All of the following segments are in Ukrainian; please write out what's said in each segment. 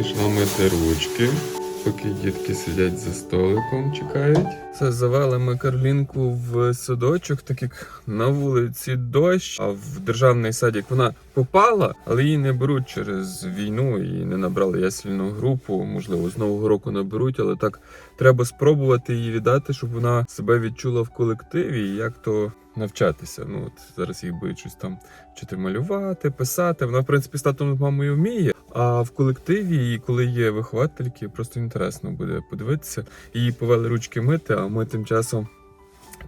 Пішла мити ручки, поки дітки сидять за столиком, чекають. Це завели ми Карлінку в садочок, так як на вулиці дощ, а в державний садик вона попала, але її не беруть через війну і не набрали ясельну групу. Можливо, з нового року наберуть, але так треба спробувати її віддати, щоб вона себе відчула в колективі як то навчатися. Ну от зараз їх будуть щось там вчити малювати, писати. Вона, в принципі, з татом з мамою вміє. А в колективі, і коли є виховательки, просто інтересно буде подивитися. Її повели ручки мити, а ми тим часом.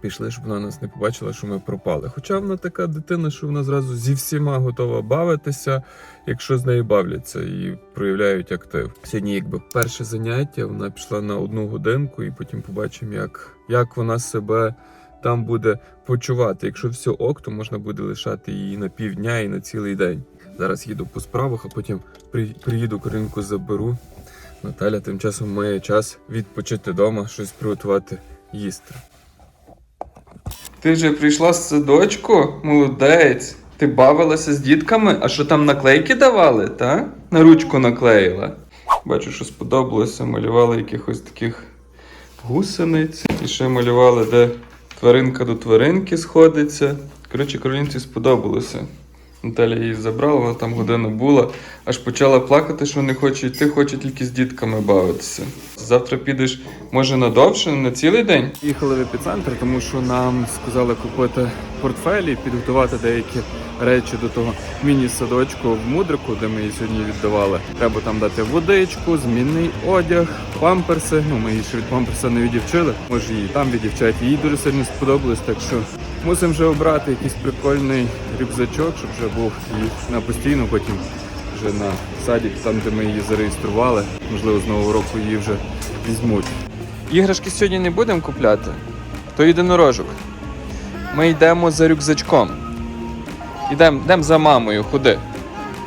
Пішли, щоб вона нас не побачила, що ми пропали. Хоча вона така дитина, що вона зразу зі всіма готова бавитися, якщо з нею бавляться і проявляють актив. Сьогодні, якби перше заняття, вона пішла на одну годинку, і потім побачимо, як, як вона себе там буде почувати. Якщо все ок, то можна буде лишати її на півдня і на цілий день. Зараз їду по справах, а потім при, приїду Каринку заберу. Наталя тим часом має час відпочити вдома, щось приготувати їсти. Ти вже прийшла з садочку? Молодець. Ти бавилася з дітками? А що там наклейки давали, та? На ручку наклеїла. Бачу, що сподобалося. Малювали якихось таких гусениць. І ще малювали, де тваринка до тваринки сходиться. Коротше, королінці сподобалося. Наталя її забрала, вона там годину була, аж почала плакати, що не хоче йти, хоче тільки з дітками бавитися. Завтра підеш, може, надовше, на цілий день? Їхали в епіцентр, тому що нам сказали купити портфелі, підготувати деякі речі до того міні-садочку в мудрику, де ми її сьогодні віддавали. Треба там дати водичку, змінний одяг, памперси. Ну, ми її ще від памперса не відівчили. Може, її там відівчать. Їй дуже сильно сподобалось, так що мусимо вже обрати якийсь прикольний рюкзачок, щоб вже був її на постійно, потім вже на садик, там, де ми її зареєстрували. Можливо, з нового року її вже візьмуть. Іграшки сьогодні не будемо купляти, то єдинорожок. Ми йдемо за рюкзачком. Йдемо йдем за мамою, ходи.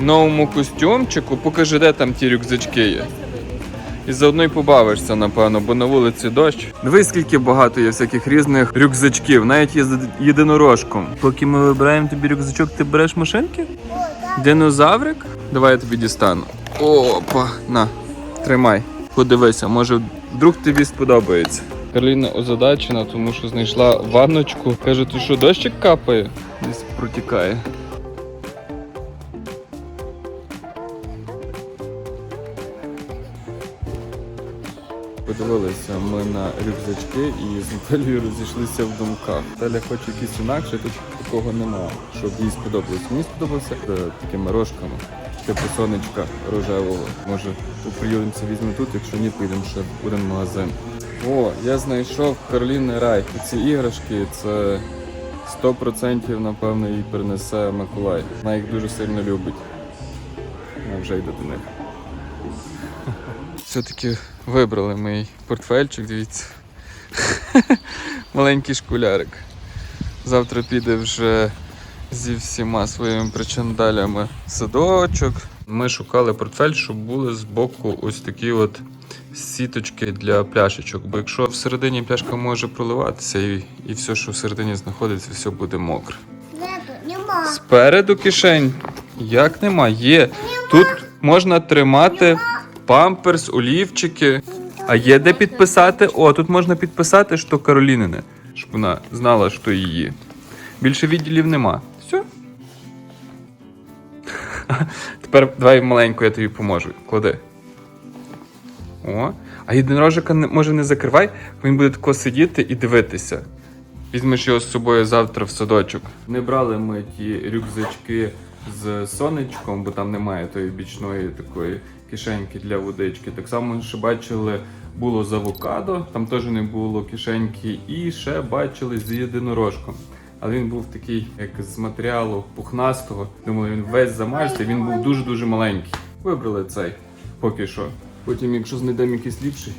Новому костюмчику, покажи, де там ті рюкзачки є. І заодно й побавишся, напевно, бо на вулиці дощ. Дивись, скільки багато є всяких різних рюкзачків, навіть є з єдинорожком. Поки ми вибираємо тобі рюкзачок, ти береш машинки? Динозаврик? Давай я тобі дістану. Опа, на, тримай. Подивися, може вдруг тобі сподобається. Карліна озадачена, тому що знайшла ванночку. Каже, тут що дощик капає? Десь протікає. Подивилися ми на рюкзачки і з Наталією розійшлися в думках. Наталя хоче якийсь інакше, тут такого немає, щоб їй сподобалось. Мені сподобався е, такими рожками, типу сонечка рожевого. Може, приїдемося візьмемо тут, якщо ні, поїдемо ще в один магазин. О, я знайшов Карліни Рай. Ці іграшки це 100% напевно їй принесе Миколай. Вона їх дуже сильно любить. Вона вже йде до них. Все-таки вибрали мій портфельчик, дивіться. Маленький школярик. Завтра піде вже зі всіма своїми причандалями садочок. Ми шукали портфель, щоб були збоку ось такі от сіточки для пляшечок. Бо якщо всередині пляшка може проливатися і, і все, що всередині знаходиться, все буде мокре. Нема. Спереду кишень. Як нема? Є. Тут можна тримати памперс, олівчики. А є де підписати? О, тут можна підписати, що Каролінине, щоб вона знала, що її. Більше відділів нема. Все. Тепер давай маленьку, я тобі поможу. Клади. О. А єдинорожика не- може не закривай, він буде тако сидіти і дивитися. Візьмеш його з собою завтра в садочок. Не брали ми ті рюкзачки з сонечком, бо там немає тої бічної такої кишеньки для водички. Так само ще бачили, було з авокадо, там теж не було кишеньки, і ще бачили з єдинорожком. Але він був такий, як з матеріалу пухнастого. Думали, він весь замерзлий, він був дуже-дуже маленький. Вибрали цей поки що. Потім, якщо знайдемо якийсь ліпший,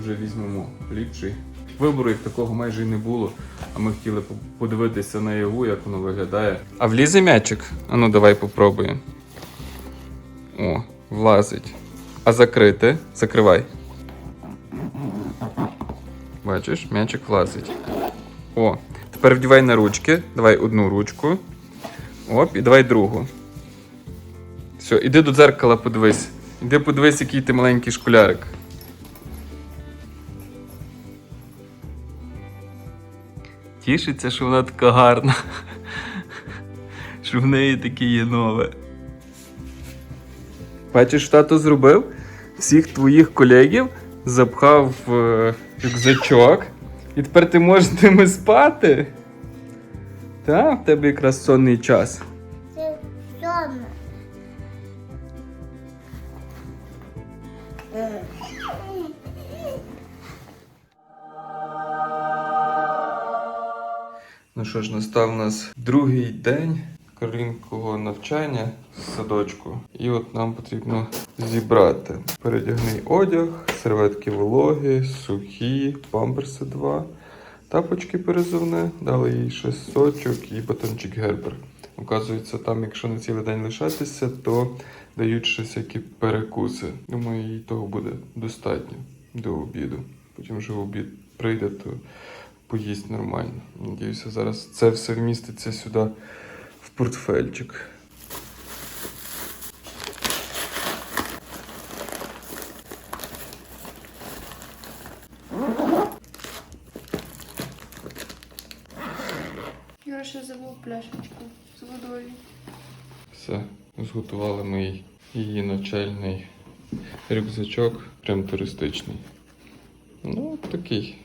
вже візьмемо ліпший. Вибору як такого майже і не було, а ми хотіли подивитися на його, як воно виглядає. А влізе м'ячик? А ну давай попробуємо. О, влазить. А закрити? Закривай. Бачиш, м'ячик влазить. О, тепер вдівай на ручки. Давай одну ручку. Оп, і давай другу. Все, іди до дзеркала, подивись, Іди подивись, який ти маленький школярик. Тішиться, що вона така гарна. Що в неї таке є нове. Бачиш, тато зробив? Всіх твоїх колегів запхав в е, рюкзачок. І тепер ти можеш з ними спати. Так, в тебе якраз сонний час. Ну що ж, настав у нас другий день Каролінкового навчання з садочку. І от нам потрібно зібрати передягний одяг, серветки вологі, сухі, памперси 2, тапочки перезувне, дали їй ще сочок і батончик гербер. Оказується, там, якщо на цілий день лишатися, то дають щось які перекуси. Думаю, їй того буде достатньо до обіду. Потім вже обід прийде, то поїсть нормально. Надіюся, зараз це все вміститься сюди в портфельчик. Юра ще забув пляшечку з водою. Все, зготували ми її навчальний рюкзачок, прям туристичний. Ну, такий.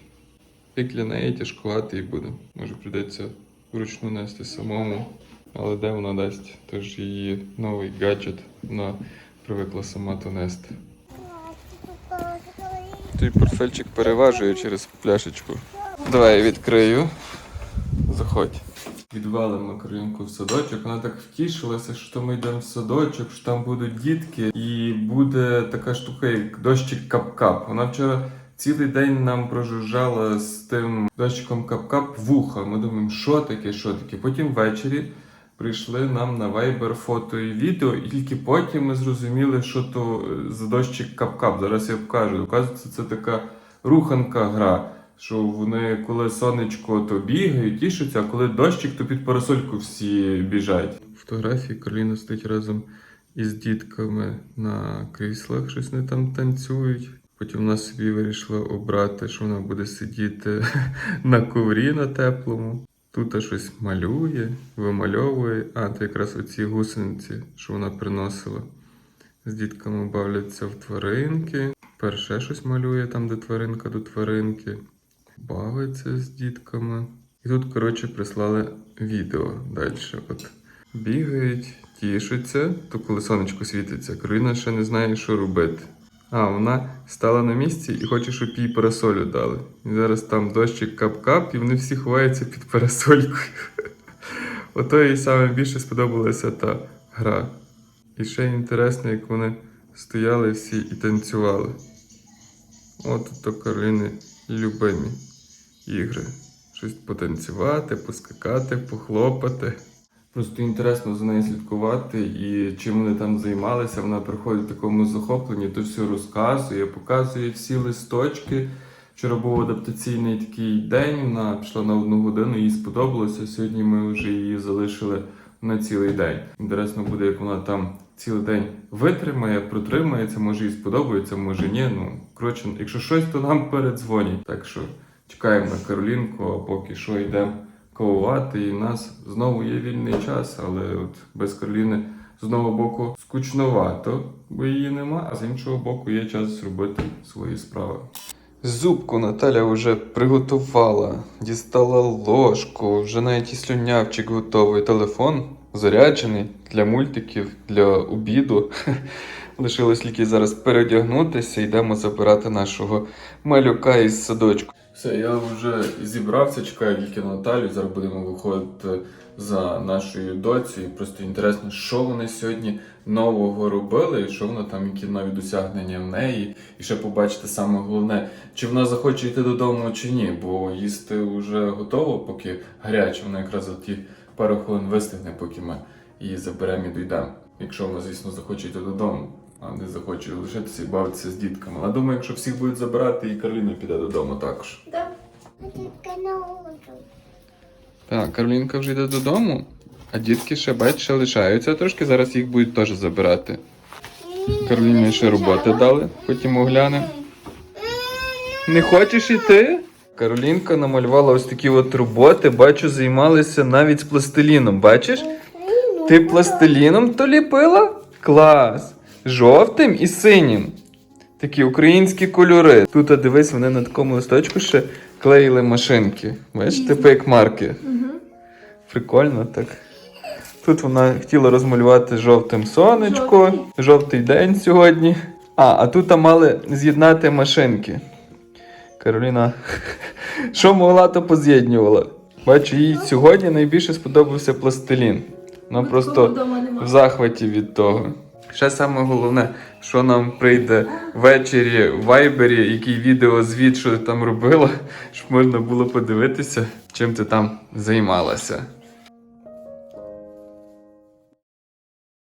Як для неї тяжкуватий буде. Може прийдеться вручну нести самому. Але де вона дасть? Тож її новий гаджет вона привикла сама то нести. Той портфельчик переважує через пляшечку. Давай я відкрию. Заходь. Відвели ми в садочок. Вона так втішилася, що ми йдемо в садочок, що там будуть дітки, і буде така штука, як дощик кап-кап. Вона вчора цілий день нам прожужжала з тим дощиком кап-кап вуха. Ми думаємо, що таке, що таке. Потім ввечері прийшли нам на Viber фото і відео, і тільки потім ми зрозуміли, що то е, за дощик кап-кап. Зараз я покажу. Оказується, це така руханка гра. Що вони, коли сонечко, то бігають, тішаться, а коли дощик, то під парасольку всі біжать. Фотографії Кароліна стоїть разом із дітками на кріслах, щось вони там танцюють. Потім вона собі вирішила обрати, що вона буде сидіти на коврі на теплому. Тут щось малює, вимальовує. А, то якраз оці гусениці, що вона приносила. З дітками бавляться в тваринки. Перше щось малює там, де тваринка до тваринки. Бавиться з дітками. І тут, коротше, прислали відео далі. От бігають, тішаться, то коли сонечко світиться, Кароліна ще не знає, що робити. А, вона стала на місці і хоче, щоб їй парасолю дали. І зараз там дощик кап-кап, і вони всі ховаються під парасолькою. Ото їй саме більше сподобалася та гра. І ще інтересно, як вони стояли всі і танцювали. От то Кароліни любимі ігри. Щось потанцювати, поскакати, похлопати. Просто інтересно за нею слідкувати і чим вони там займалися. Вона приходить в такому захопленні, то все розказує, показує всі листочки. Вчора був адаптаційний такий день, вона пішла на одну годину, їй сподобалося. Сьогодні ми вже її залишили на цілий день. Інтересно буде, як вона там цілий день витримає, протримається, може їй сподобається, може ні. Ну, коротше, якщо щось, то нам передзвонять. Так що чекаємо на Каролінку, а поки що йдемо кавувати, і в нас знову є вільний час, але от без Кароліни з одного боку скучновато, бо її нема, а з іншого боку є час зробити свої справи. Зубку Наталя вже приготувала, дістала ложку, вже навіть і слюнявчик готовий. Телефон заряджений для мультиків, для обіду. Лишилось тільки зараз передягнутися, йдемо забирати нашого малюка із садочку. Все, я вже зібрався, чекаю тільки на Наталю. Зараз будемо виходити за нашою доцею. Просто інтересно, що вони сьогодні нового робили, і що вона там, які нові досягнення в неї. І ще побачити саме головне, чи вона захоче йти додому, чи ні, бо їсти вже готово, поки гаряче, вона якраз за ті пару хвилин вистигне, поки ми її заберемо і дійдемо. Якщо вона, звісно, захоче йти додому. А не захоче лишитися і бавитися з дітками. Але думаю, якщо всіх будуть забирати, і Кароліна піде додому також. Да. Тільки на вулицю. Так, Каролінка вже йде додому, а дітки ще бач, ще лишаються трошки, зараз їх будуть теж забирати. Кароліні ще роботи дали, потім оглянемо. Не хочеш іти? Каролінка намалювала ось такі от роботи, бачу, займалися навіть з пластиліном. Бачиш? Ти пластиліном то ліпила? Клас! Жовтим і синім. Такі українські кольори. Тут, а дивись, вони на такому листочку ще клеїли машинки. Бачиш, типу як марки. Прикольно так. Тут вона хотіла розмалювати жовтим сонечко, Жовтий. жовтий день сьогодні. А, а тут мали з'єднати машинки. Кароліна, що могла, то поз'єднювала. Бачу, їй сьогодні найбільше сподобався пластилін. Вона просто в захваті від того. Ще саме головне, що нам прийде ввечері в Вайбері, який відеозвіт, що ти там робила, щоб можна було подивитися, чим ти там займалася.